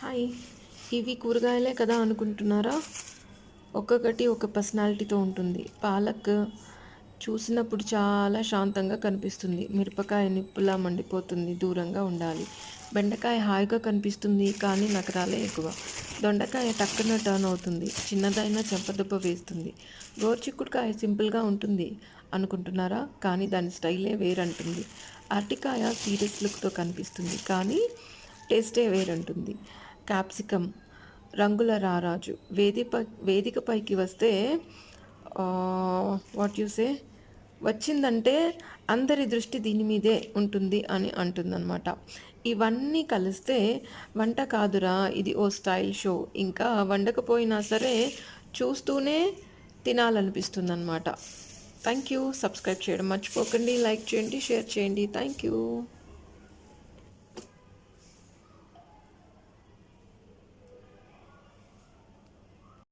Hi. ఇవి కూరగాయలే కదా అనుకుంటున్నారా? ఒక్కొక్కటి ఒక పర్సనాలిటీతో ఉంటుంది. పాలక్ చూసినప్పుడు చాలా శాంతంగా కనిపిస్తుంది. మిరపకాయ నిప్పులా మండిపోతుంది. దూరంగా ఉండాలి. బెండకాయ హాయిగా కనిపిస్తుంది కానీ నకరాలే ఎక్కువ. దొండకాయ టక్కున టర్న్ అవుతుంది. చిన్నదైనా చెంపదెబ్బ వేస్తుంది. గోర్చిక్కుడుకాయ సింపుల్గా ఉంటుంది అనుకుంటున్నారా? కానీ దాని స్టైలే వేరంటుంది. అరటికాయ సీరియస్ లుక్తో కనిపిస్తుంది కానీ టేస్టే వేరంటుంది. క్యాప్సికమ్ రంగుల రారాజు. వేదిక వేదికపైకి వస్తే వాట్ యూసే వచ్చిందంటే అందరి దృష్టి దీని మీదే ఉంటుంది అని అంటుందన్నమాట. ఇవన్నీ కలిస్తే వంట కాదురా ఇది ఓ స్టైల్ షో. ఇంకా వండకపోయినా సరే చూస్తూనే తినాలనిపిస్తుంది అనమాట థ్యాంక్ యూ సబ్స్క్రైబ్ చేయడం మర్చిపోకండి లైక్ చేయండి షేర్ చేయండి. Thank you